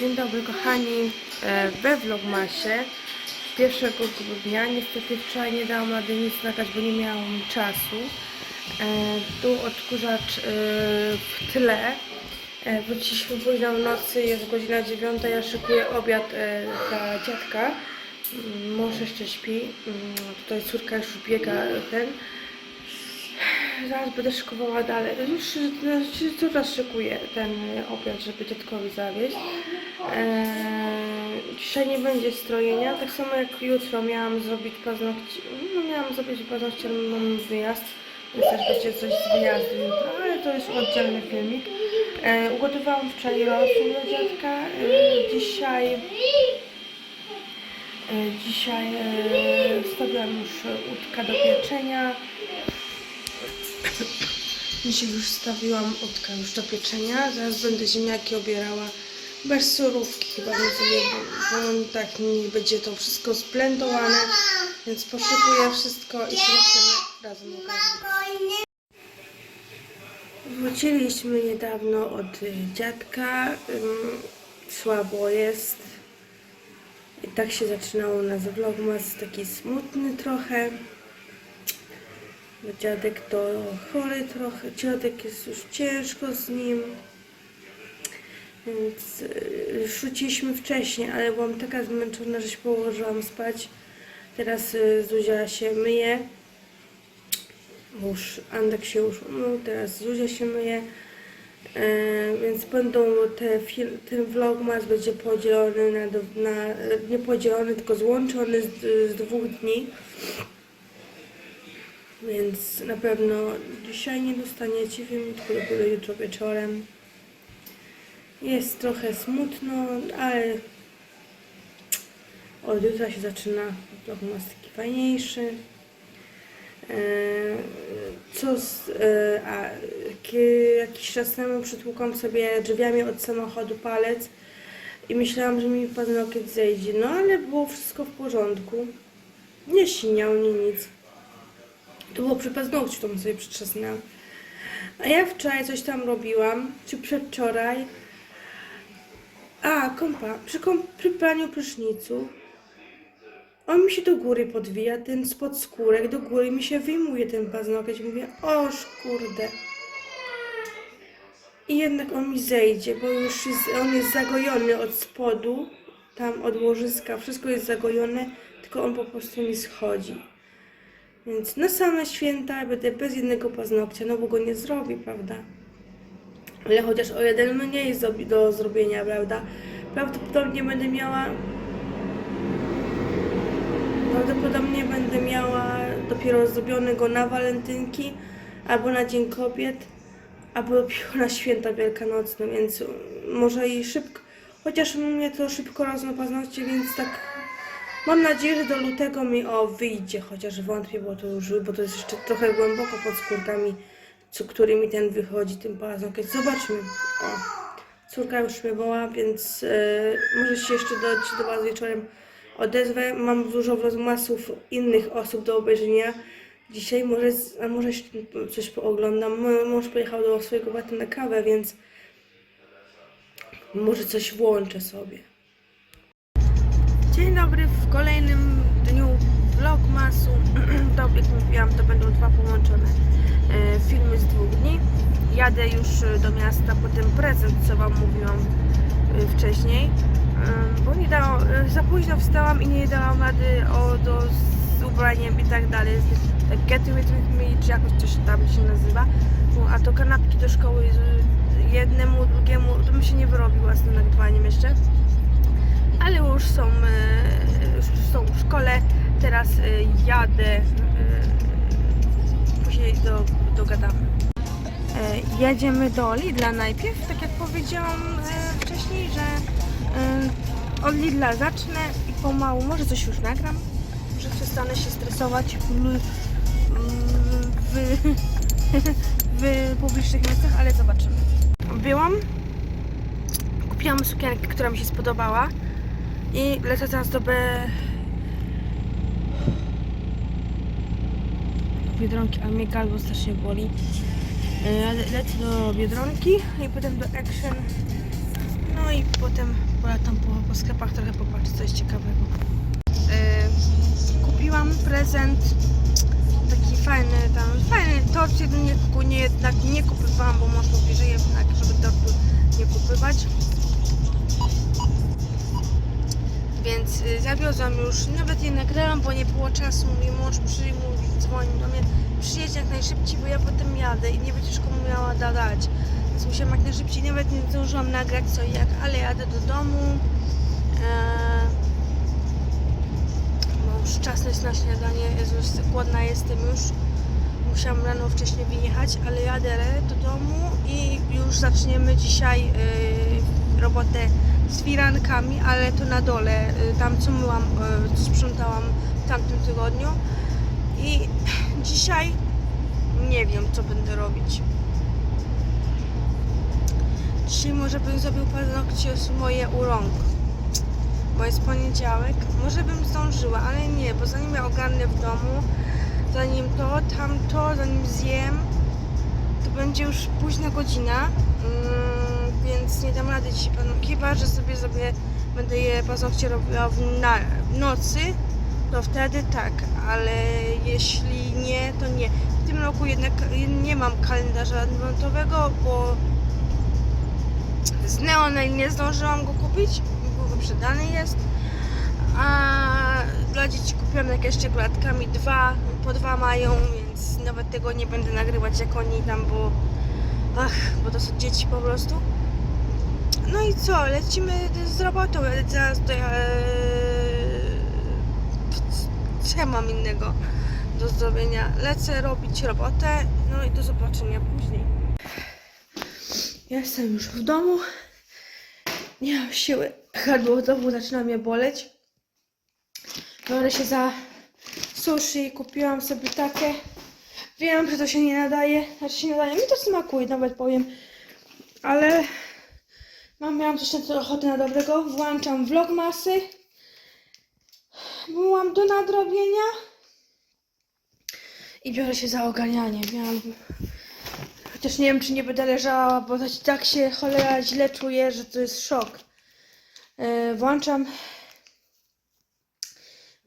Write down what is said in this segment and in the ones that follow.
Dzień dobry kochani, E, we Vlogmasie pierwszego grudnia. Niestety wczoraj nie dałam rady nic nagrać, bo nie miałam czasu. E, Tu odkurzacz e, w tle. Wróciliśmy późno w nocy, jest godzina dziewiąta, ja szykuję obiad dla dziadka. Mm, Mąż jeszcze śpi, Mm, tutaj córka już biega ten. Zaraz będę szykowała dalej. Już znaczy, coraz szykuję ten e, obiad, żeby dziadkowi zawieźć. Eee, dzisiaj nie będzie strojenia, tak samo jak jutro miałam zrobić paznokcie. No miałam zrobić paznokcie, mam wyjazd. Więc też będzie coś z wyjazdu jutro, ale to jest oddzielny filmik. E, ugotowałam wczoraj rosół dla dziadka. E, dzisiaj... E, dzisiaj wstawiłam już łódka do pieczenia. Dzisiaj już stawiłam łódkę już do pieczenia. Zaraz będę ziemniaki obierała bez surówki chyba nie sobie, bo, tak nie będzie to wszystko zblendowane. Więc poszykuję wszystko i zobaczymy razem okazję. Wróciliśmy niedawno od dziadka. Słabo jest. I tak się zaczynało nas vlogmas, taki smutny trochę. Bo Dziadek to chory trochę, dziadek jest już ciężko z nim. Więc y, rzuciliśmy wcześniej, ale byłam taka zmęczona, że się położyłam spać. Teraz y, Zuzia się myje. Już Andek się już umył, teraz Zuzia się myje. E, więc będą te fil- ten vlogmas będzie podzielony na, na nie podzielony, tylko złączony z, z dwóch dni. Więc na pewno dzisiaj nie dostaniecie filmiku, dopiero jutro wieczorem. Jest trochę smutno, ale od jutra się zaczyna vlogmas taki fajniejszy. E, Co z, e, a, jakiś czas temu przytłukłam sobie drzwiami od samochodu palec i myślałam, że mi paznokieć zejdzie. No ale było wszystko w porządku. Nie siniał, nie nic. To było przy paznokciu, to sobie przytrzasnęłam. A ja wczoraj coś tam robiłam, czy przedwczoraj. A, kąpa. Przy, kąp, przy praniu prysznicu on mi się do góry podwija, ten spod skórek, do góry mi się wyjmuje ten paznokieć. Mówię, oż kurde. I jednak on mi zejdzie, bo już jest, on jest zagojony od spodu, tam od łożyska, wszystko jest zagojone, tylko on po prostu mi schodzi. Więc na same święta będę bez jednego paznokcia, no bo go nie zrobi, prawda? Ale chociaż o jeden mniej do, do zrobienia, prawda? Prawdopodobnie będę miała Prawdopodobnie będę miała dopiero zrobionego na walentynki, albo na Dzień Kobiet, albo dopiero na święta wielkanocne, więc może i szybko, chociaż mnie to szybko rosną paznokcie, więc tak mam nadzieję, że do lutego mi o wyjdzie, chociaż wątpię, bo to już, bo to jest jeszcze trochę głęboko pod skórkami, co, którymi ten wychodzi, tym paznokieć. Zobaczmy. O. Córka już mnie woła, więc e, może się jeszcze do, do Was wieczorem odezwę. Mam dużo rozmasów innych osób do obejrzenia. Dzisiaj może, a może coś pooglądam. Mąż pojechał do swojego brata na kawę, więc może coś włączę sobie. Kolejnym dniu vlogmasu. To jak mówiłam, to będą dwa połączone e, filmy z dwóch dni. Jadę już e, do miasta po ten prezent, co Wam mówiłam e, wcześniej, bo nie dało, za późno wstałam i nie dałam rady o, do, z ubraniem i tak dalej. Z- Tak get with me, czy jakoś coś tam się nazywa. A to kanapki do szkoły jednemu, drugiemu, to mi się nie wyrobiła z tym nagrywaniem jeszcze ale już są, są w szkole. Teraz e, jadę, e, później do, dogadamy. E, Jedziemy do Lidla najpierw, tak jak powiedziałam e, wcześniej, że e, od Lidla zacznę i pomału, może coś już nagram, może przestanę się stresować w, w, w publicznych miejscach, ale zobaczymy. Byłam, kupiłam sukienkę, która mi się spodobała i lecę teraz do B... Biedronki, a mnie strasznie boli. E, le- Lecę do Biedronki i potem do Action. No i potem polatam po, po sklepach trochę popatrzeć coś ciekawego. Yy, kupiłam prezent taki fajny tam, fajny tort, jedynie nie, jednak nie kupowałam, bo mąż mówi, że jednak, żeby tortu nie kupywać. Więc y, zawiozłam już, nawet nie nagrałam, bo nie było czasu. Mój mąż przymówił, dzwonił do mnie, przyjedź jak najszybciej, bo ja potem jadę i nie będziesz komu miała dać. Więc musiałam jak najszybciej, nawet nie zdążyłam nagrać co i jak, ale jadę do domu. Eee, bo już czas jest na śniadanie, Jezus, głodna jestem już. Musiałam rano wcześniej wyjechać, ale jadę do domu i już zaczniemy dzisiaj yy, robotę z firankami, ale to na dole, y, tam co myłam, y, co sprzątałam w tamtym tygodniu. I dzisiaj nie wiem, co będę robić. Dzisiaj może bym zrobił paznokcie moje u rąk, bo jest poniedziałek. Może bym zdążyła, ale nie, bo zanim ja ogarnę w domu, zanim to, tamto, zanim zjem, to będzie już późna godzina, mm, więc nie dam rady dzisiaj panu. Chyba, że sobie zrobię, będę je paznokcie robiła w, na, w nocy, to wtedy tak, ale jeśli nie, to nie. W tym roku jednak nie mam kalendarza adwentowego, bo z Neonail nie zdążyłam go kupić, był wyprzedany jest. A dla dzieci kupiłam jakieś czekolatkami dwa, po dwa mają, więc nawet tego nie będę nagrywać jak oni tam, bo ach, bo to są dzieci po prostu. No i co, lecimy z robotą, ale zaraz to ja... Co ja mam innego do zrobienia? Lecę robić robotę, no i do zobaczenia później. Jestem już w domu. Nie mam siły. Gardło znowu zaczyna mnie boleć. Biorę się za sushi. Kupiłam sobie takie. Wiem, że to się nie nadaje. Znaczy się nadaje. Mi to smakuje, nawet powiem. Ale mam, miałam coś na ochotę na dobrego. Włączam vlogmasy. Bo mam do nadrobienia. I biorę się za ogarnianie. Miałam Chociaż nie wiem, czy nie będę leżała, bo tak się cholera źle czuję, że to jest szok. E, włączam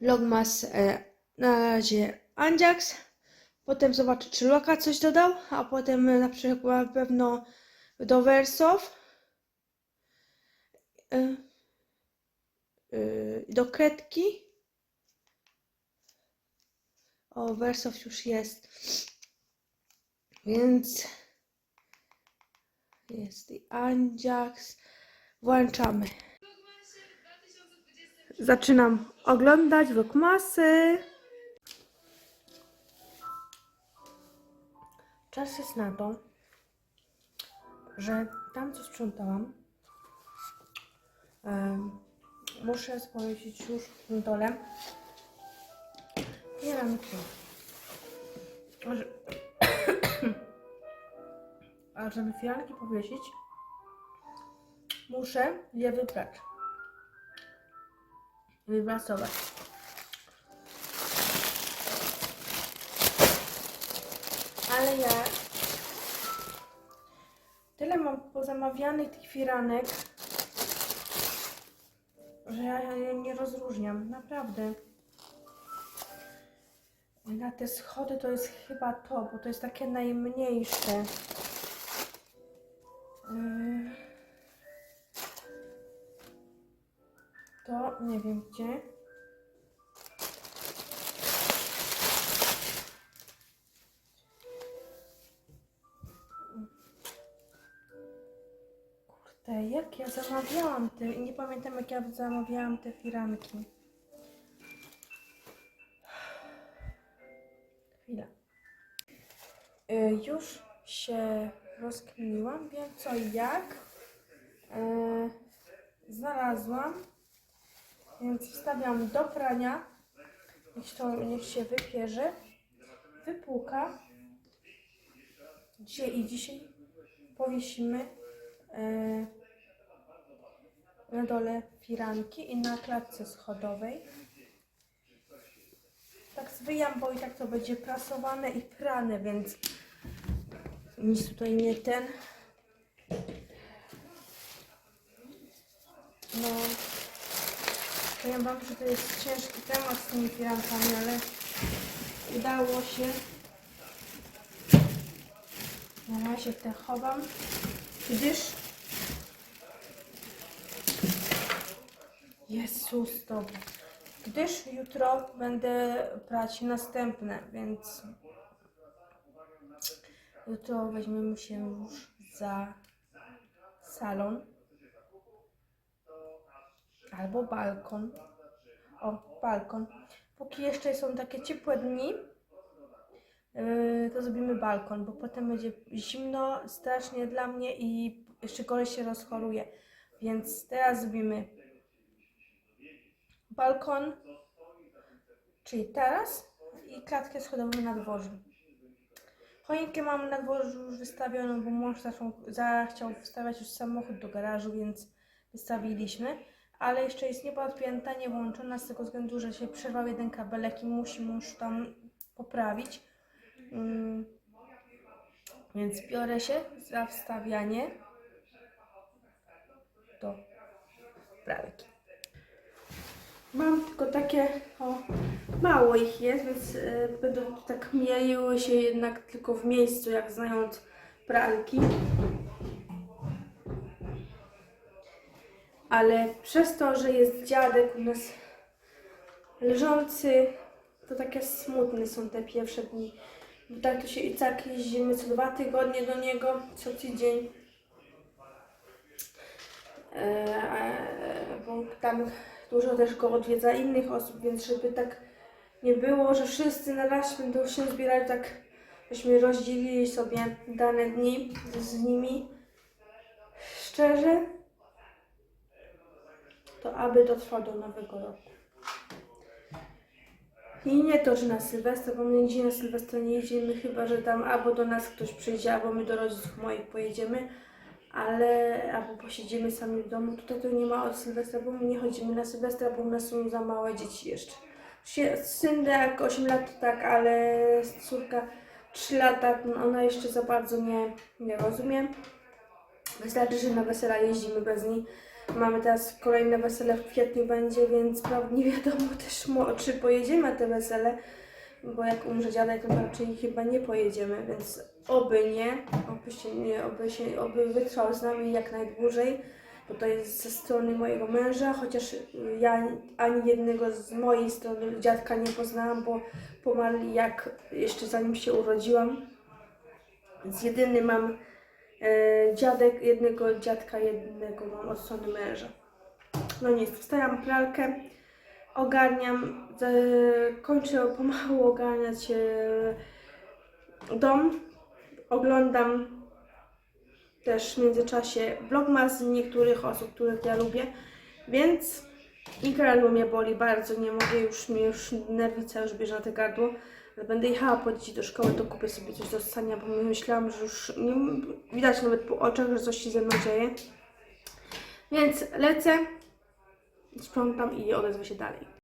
Vlogmas e, na razie Anjax. Potem zobaczę, czy Loka coś dodał, a potem na przykład pewno do Wersow. E, e, do Kretki. O, Wersow już jest. Więc jest i Anjax. Włączamy. Zaczynam oglądać Vlogmasy. Czas jest na to, że tam co sprzątałam, muszę spojrzeć już na dole firanki. Może a żeby firanki powiesić, muszę je wybrać. Wyprasować. Ale ja tyle mam pozamawianych tych firanek, że ja nie rozróżniam. Naprawdę. Na te schody to jest chyba to, bo to jest takie najmniejsze. Yy. To nie wiem gdzie. Kurde, jak ja zamawiałam te, nie pamiętam jak ja zamawiałam te firanki. Chwila. Y, już się rozkminiłam, wiem co i jak. Y, znalazłam, więc wstawiam do prania. Niech, to, niech się wypierze. Wypłuka. Dzisiaj i dzisiaj powiesimy y, na dole firanki i na klatce schodowej. Tak zwyjam, bo i tak to będzie prasowane i prane, więc nic tutaj nie ten. No, powiem Wam, że to jest ciężki temat z tymi firankami, ale udało się. Na razie te chowam, gdyż Jezus, dobra. Gdyż jutro będę brać następne, więc jutro weźmiemy się już za salon albo balkon. O, balkon. Póki jeszcze są takie ciepłe dni, yy, to zrobimy balkon, bo potem będzie zimno strasznie dla mnie i jeszcze gorzej się rozchoruje. Więc teraz zrobimy balkon, czyli taras i klatkę schodową na dworzu. Choinkę mamy na dworzu już wystawioną, bo mąż zaczął, zachciał wstawiać już samochód do garażu, więc wystawiliśmy. Ale jeszcze jest niepodpięta, nie włączona z tego względu, że się przerwał jeden kabelek i musi mąż tam poprawić. Mm. Więc biorę się za wstawianie do pralki. Mam tylko takie, o, mało ich jest, więc y, będą tak mieliły się jednak tylko w miejscu, jak znając pralki. Ale przez to, że jest dziadek u nas leżący, to takie smutne są te pierwsze dni. Bo tak to się i tak jeździmy co dwa tygodnie do niego, co tydzień. Eee, bo tam dużo też go odwiedza innych osób, więc żeby tak nie było, że wszyscy na raz będą się zbierali, tak byśmy rozdzielili sobie dane dni z, nimi. Szczerze, to aby to trwa do nowego roku. I nie to, że na Sylwestra, bo my nigdzie na Sylwestra nie jedziemy, chyba że tam albo do nas ktoś przyjdzie, albo my do rodziców moich pojedziemy, ale albo posiedzimy sami w domu. Tutaj to nie ma od Sylwestra, bo my nie chodzimy na Sylwestra, bo u nas są za małe dzieci jeszcze. Syn jak 8 lat tak, ale córka 3 lata, ona jeszcze za bardzo nie, nie rozumie. Wystarczy, że na wesela jeździmy bez niej. Mamy teraz kolejne wesele w kwietniu będzie, więc nie wiadomo też czy pojedziemy na te wesele, bo jak umrze dziadek, to raczej chyba nie pojedziemy, więc oby nie, oby się nie, oby, się, oby wytrwał z nami jak najdłużej, bo to jest ze strony mojego męża, chociaż ja ani jednego z mojej strony dziadka nie poznałam, bo pomarli jak jeszcze zanim się urodziłam, więc jedyny mam e, dziadek, jednego dziadka, jednego mam od strony męża. No nic, wstawiam pralkę, ogarniam, e, kończę pomału ogarniać e, dom, oglądam też w międzyczasie vlogmas niektórych osób, których ja lubię, więc i gardło mnie boli bardzo, nie mogę już, mnie już nerwica już bierze na te gardło. Będę jechała po dzieci do szkoły, to kupię sobie coś do ssania, bo myślałam, że już nie, widać nawet po oczach, że coś się ze mną dzieje. Więc lecę, sprzątam i odezwę się dalej.